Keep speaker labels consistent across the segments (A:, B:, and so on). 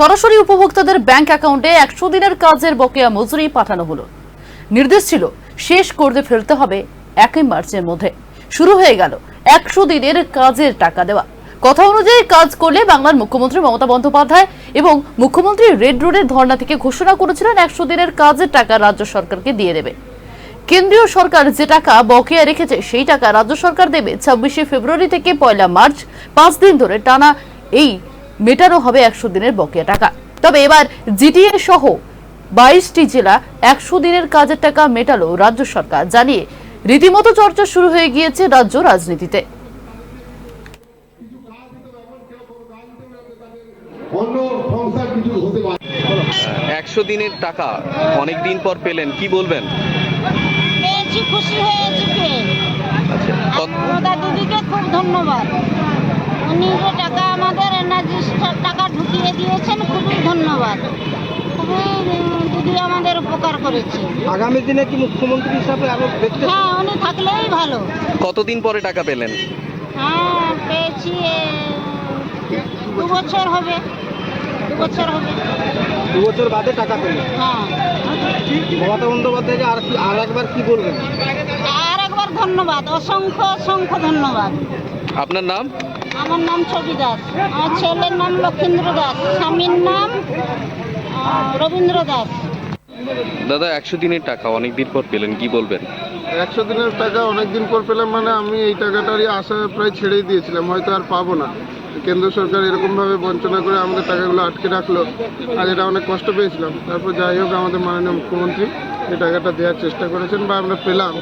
A: সরাসরি উপভোক্তাদের ব্যাংক অ্যাকাউন্টে একশো দিনের কাজের বকেয়া মজুরি পাঠানো হলো। নির্দেশ ছিল, শেষ করতে ফেলতে হবে একই মার্চের মধ্যে। শুরু হয়ে গেল একশো দিনের কাজের টাকা দেওয়া। কথা অনুযায়ী কাজ করলে বাংলার মুখ্যমন্ত্রী মমতা বন্দ্যোপাধ্যায় এবং মুখ্যমন্ত্রী রেড রোডের ধর্ণা থেকে ঘোষণা করেছিলেন একশো দিনের কাজের টাকা রাজ্য সরকারকে দিয়ে দেবে। কেন্দ্রীয় সরকার যে টাকা বকেয়া রেখেছে সেই টাকা রাজ্য সরকার দেবে ছাব্বিশে ফেব্রুয়ারি থেকে পয়লা মার্চ, পাঁচ দিন ধরে টানা এই মেটানো হবে একশো দিনের বকেয়া টাকা। তবে এবার জিটিএ সহ বাইশটি জেলা একশো দিনের কাজের টাকা মেটালো রাজ্য সরকার জানিয়ে রীতিমতো চর্চা শুরু হয়ে গিয়েছে রাজ্য রাজনীতিতে।
B: একশো দিনের টাকা অনেক দিন পর পেলেন কি বলবেন?
C: খুশি হয়েছি
B: আচ্ছা
C: খুব ধন্যবাদ। উনি যে টাকা আমাদের এনার্জি টাকা ঢুকিয়ে দিয়েছেন খুবই ধন্যবাদ। খুবই দিদি আমাদের উপকার করেছে।
D: আগামী দিনে কি মুখ্যমন্ত্রী হিসাবে আরও দেখতে
C: হ্যাঁ উনি থাকলেই ভালো।
B: কতদিন পরে টাকা পেলেন?
C: হ্যাঁ পেয়েছি দু বছর হবে দু বছর হবে।
D: দু বছর বাদে টাকা পেলে
C: হ্যাঁ।
D: মমতা বন্দ্যোপাধ্যায়কে আর কি আর একবার কি বলবেন?
C: ধন্যবাদ অসংখ্য অসংখ্য ধন্যবাদ।
B: আপনার নাম?
C: আমার নাম ছবি দাস আমার ছেলের নাম লক্ষেন্দ্র দাস স্বামীর নাম রবীন্দ্র দাস।
B: দাদা একশো দিনের টাকা অনেক দিন পর পেলেন কি বলবেন?
E: একশো দিনের টাকা অনেক দিন পর পেলাম মানে আমি এই টাকাটারই আশা প্রায় ছেড়েই দিয়েছিলাম হয়তো আর পাবো না। কেন্দ্র সরকার এরকমভাবে বঞ্চনা করে আমাদের টাকাগুলো আটকে রাখল, আর এটা অনেক কষ্ট পেয়েছিলাম। তারপর যাই হোক, আমাদের মাননীয় মুখ্যমন্ত্রী এই টাকাটা দেওয়ার চেষ্টা করেছেন বা আমরা পেলাম।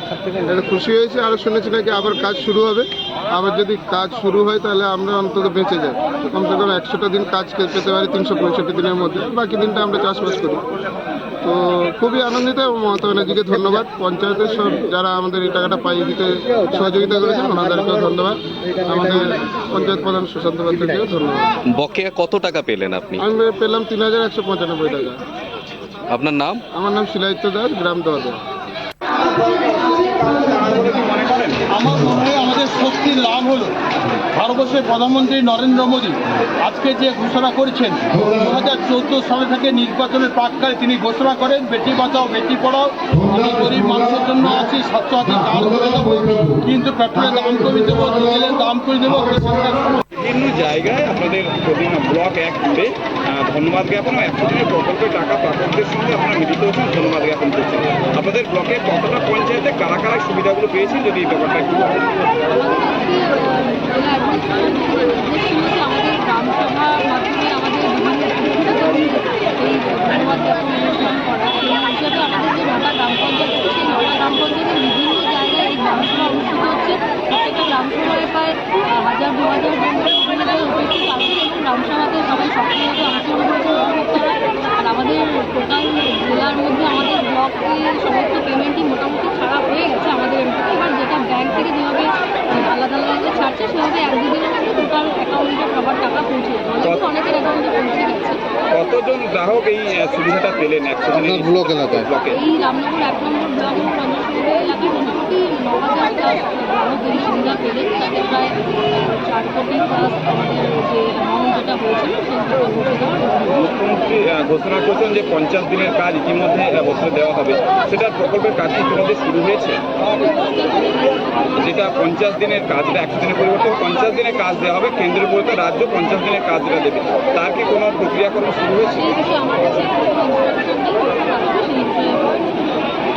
E: এটা খুশি হয়েছে, আরও শুনেছি নাকি আবার কাজ শুরু হবে। আবার যদি কাজ শুরু হয়, তাহলে আমরা অন্তত বেঁচে যাই। কম একশোটা দিন কাজ পেতে পারি, তিনশো পঁয়ষট্টি দিনের মধ্যে। বাকি দিনটা আমরা চাষবাস করি। তো খুবই আনন্দিত এবং মমতা ব্যানার্জিকে ধন্যবাদ। পঞ্চায়েতের সব যারা আমাদের এই টাকাটা পাইয়ে দিতে সহযোগিতা করেছেন ওনাদেরকেও ধন্যবাদ। আমাদের পঞ্চায়েত প্রধান সুশান্ত বাচ্চাকেও ধন্যবাদ।
B: বকেয়া কত টাকা পেলেন আপনি?
E: আমি পেলাম তিন হাজার একশো পঁচানব্বই টাকা।
B: আপনার নাম?
E: আমার নাম শিলাদিত্য দাস গ্রাম দোয়াদা।
F: আমার মনে আমাদের সত্যি লাভ হলো। ভারতবর্ষের প্রধানমন্ত্রী নরেন্দ্র মোদী আজকে যে ঘোষণা করেছেন, দু হাজার চোদ্দ সালে থেকে নির্বাচনের প্রাককালে তিনি ঘোষণা করেন, বেটি বাঁচাও, বেটি পড়াও, আমি গরিব মানুষের জন্য আছি সাতশো হাজার কার্ড করে দেবো। কিন্তু পেট্রোলের দাম কমিয়ে দেবো, ডিজেলের দাম করে দেবো
G: বিভিন্ন জায়গায় আপনাদের ব্লক এক জুড়ে ধন্যবাদ জ্ঞাপন ও একশো প্রকল্পের টাকা প্রাপকদের সঙ্গে আপনারা মিলিত হচ্ছেন ধন্যবাদ জ্ঞাপন করছেন। আপনাদের ব্লকে কতটা কারা কারা সুবিধাগুলো পেয়েছেন যদি এই ব্যাপারটা একটু
H: আমাদের টোটাল জেলার মধ্যে আমাদের ব্লকে সমস্ত পেমেন্টই মোটামুটি ছাড়া হয়ে গেছে আমাদের এমপিতে এবার যেটা ব্যাংক থেকে যেভাবে আলাদা আলাদা ছাড়ছে সেভাবে এক দুদিনের মধ্যে টোটাল অ্যাকাউন্টে সবার টাকা পৌঁছে যাবে। অনেকের অ্যাকাউন্টে পৌঁছে গেছে
G: কতজন গ্রাহক এই সুবিধাটা পেলেন একশো দিনের
E: ব্লক এলাকায়?
H: এই রামনগর এক নম্বর ব্লক এবং এলাকায় মোটামুটি ন হাজার প্লাস গ্রাহক এই সুবিধা পেলেন। তাতে প্রায় চার কোটি প্লাস আমাদের যে অ্যামাউন্ট যেটা হয়েছিল সেই টাকা পৌঁছে দেওয়ার
G: মুখ্যমন্ত্রী ঘোষণা করছেন যে পঞ্চাশ দিনের কাজ ইতিমধ্যে বছরে দেওয়া হবে। সেটা প্রকল্পের কাজ ইতিমধ্যে শুরু হয়েছে? যেটা পঞ্চাশ দিনের কাজটা একশো দিনের পরিবর্তে পঞ্চাশ দিনের কাজ দেওয়া হবে, কেন্দ্রের পরিবর্তে রাজ্য পঞ্চাশ দিনের কাজটা দেবে। তার কি কোনো প্রক্রিয়াকরণ শুরু হয়েছে?